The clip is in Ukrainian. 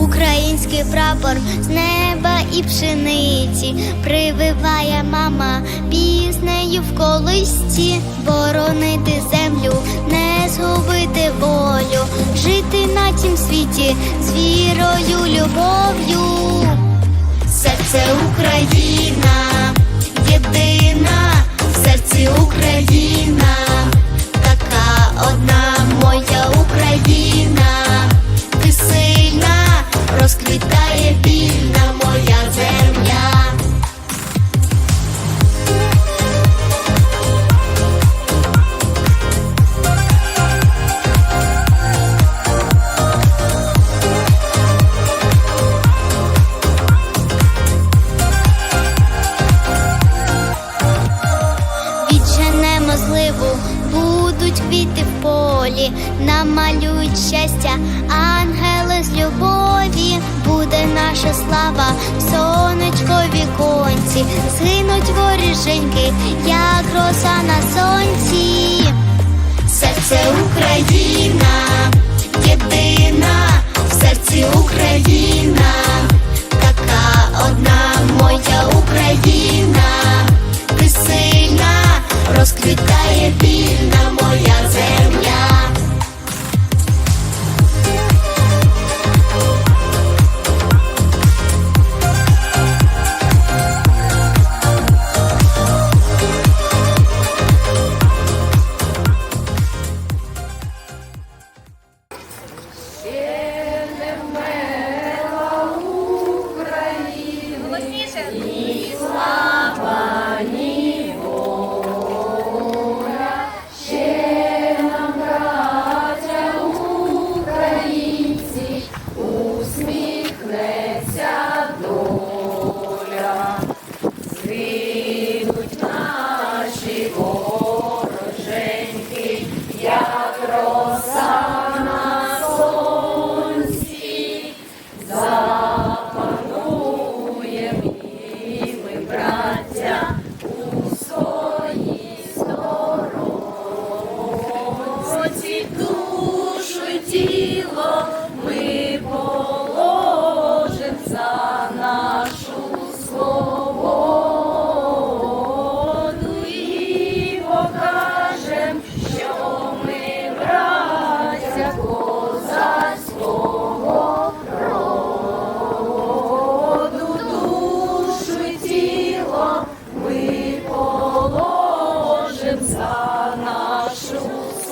Український прапор з неба і пшениці. Прививає мама піснею в колисці, боронити землю, не згубити волю, жити на тім світі з вірою, любов'ю, серце України. щастя, ангели з любові буде наша слава, сонечко віконці, згинуть воріженьки, як роса на сонці, серце Україна, єдина, в серці Україна.